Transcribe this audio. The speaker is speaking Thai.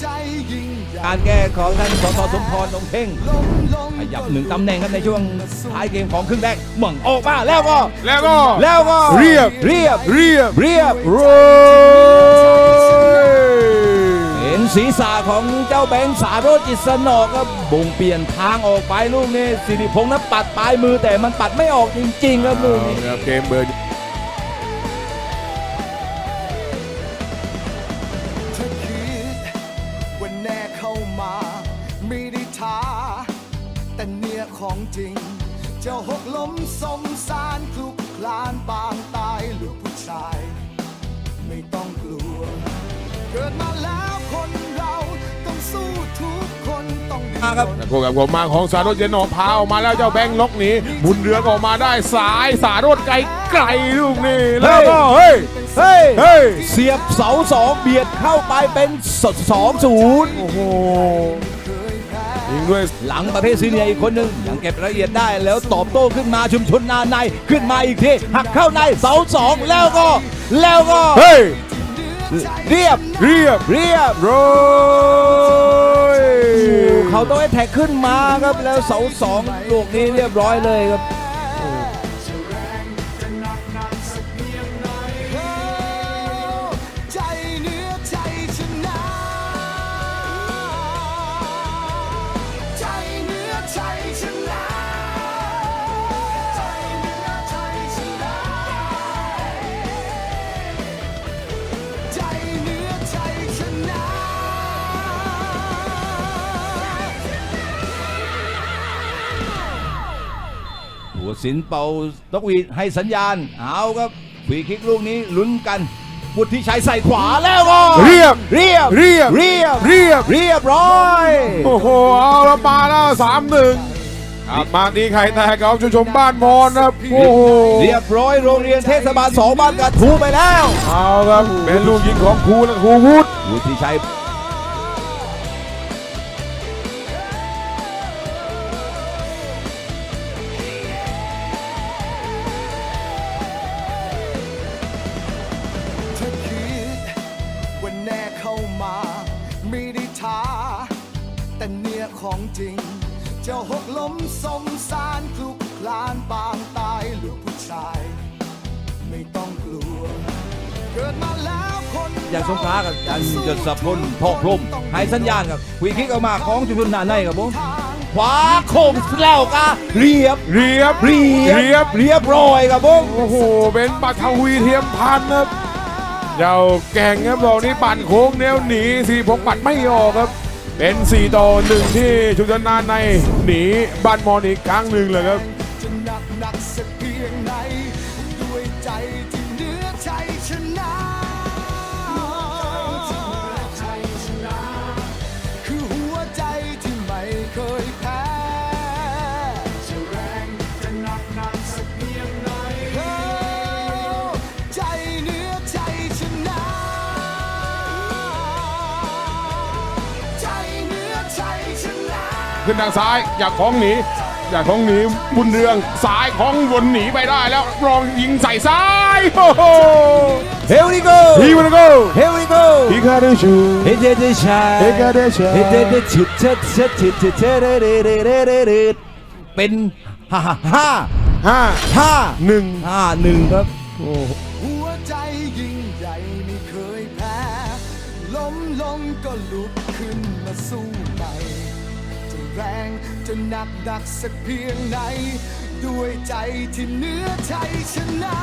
ใจยิ่งใหญ่การแก้ของท่านสสสมพรองค์เพ่งล้มลงขยับหนึ่งตำแหน่งครับในช่วงท้ายเกมของครึ่งแรกหม่งออกมาแล้วก็แล้วก็แล้วก็เรียบเรียบเรียบเรียบโรยเห็นศีรษะของเจ้าแบงค์สาโรจน์จิตสนอกครับบ่งเปลี่ยนทางออกไปลูกนี้สิริพงษ์นั้นปัดปลายมือแต่มันปัดไม่ออกจริงๆครับลูกนี้ครับเกมเบอร์ แต่เนี่ยของจริง เจ้าหกล้มสมสารคลุกคลานปางตายลูกผู้ชาย ไม่ต้องกลัว เกิดมาแล้วคนเราต้องสู้ทุกคนต้องมาครับพวกกับผมมาของสารถเจนหนอพาออกมาแล้วเจ้าแบงค์ล็อกหนีบุญเรืองออกมาได้สายสารถไกลไกลลูกนี่แล้วก็เฮ้ยเฮ้ย เฮ้ย เสียบเสาสองเบียดเข้าไปเป็นสองศูนย์ โอ้โห ยิงด้วยหลังประเภทซีเนียร์อีกคนหนึ่งยังเก็บรายละเอียดได้แล้วตอบโต้ขึ้นมาชุมชนนาในขึ้นมาอีกทีหักเข้าในเสาสองแล้วก็ แล้วก็เฮ้ยเรียบเรียบเรียบโรยเขาต้องให้แท็กขึ้นมาครับแล้วเสาสองลูกนี้เรียบร้อยเลยครับ หัวสินเป่านกหวีดให้สัญญาณ เอาครับฟรีคิกลูกนี้ลุ้นกันบุตรที่ชัยใส่ขวาแล้วก็เรียบเรียบเรียบเรียบเรียบเรียบร้อย โอ้โห เอาละมาแล้วสามหนึ่งมาดีไข่แตกกับชุมชมบ้านมอนนะครับโอ้โหเรียบร้อยโรงเรียนเทศบาลสองบ้านกระทูไปแล้ว เอาครับเป็นลูกยิงของครูและครูวุฒิบุตรที่ชัย เข้ามาไม่ได้ท้า แต่เนี่ยของจริงเจ้าหกล้มสมสารคลุกคลานปางตายลูกผู้ชาย ไม่ต้องกลัว เกิดมาแล้วคนอย่างสงขลากับอันยศพลทองพรหมให้สัญญาณครับฟรีคิกออกมาของชุมชนนาในครับผมขวาโค้งแล้วก็เรียบเรียบเรียบเรียบเรียบร้อยครับผมโอ้โหเป็นปัทวีเทียมพันธุ์ครับ เจ้าแก่งครับบอกนี้ปั่นโค้งแนวหนีสีพงปัดไม่ออกครับ เป็น4ต่อหนึ่งที่ชุดชนานในหนีบ้านมอนอีกครั้งหนึ่งเลยครับ ขึ้นทางซ้ายอยากของหนีอยากของหนีบุญเรืองซ้ายของวนหนีไปได้แล้วรองยิงใส่ซ้ายโอ้โหเฮลิโกฮีวันโกเฮลิโกฮีคาเดชูเฮเดเดชาเฮกาเดชาเฮเดเดชิดเชิดเชิดชิดเชิดเชิดเรเรเรเรเรเรเป็นห้าห้าห้าห้าหนึ่งห้าหนึ่งครับโอ้โหหัวใจยิ่งใหญ่ไม่เคยแพ้ล้มลงก็ลุกขึ้นมาสู้ใหม่จะแรง จะหนักหนักสักเพียงไหน ด้วยใจที่เนื้อใจชนะ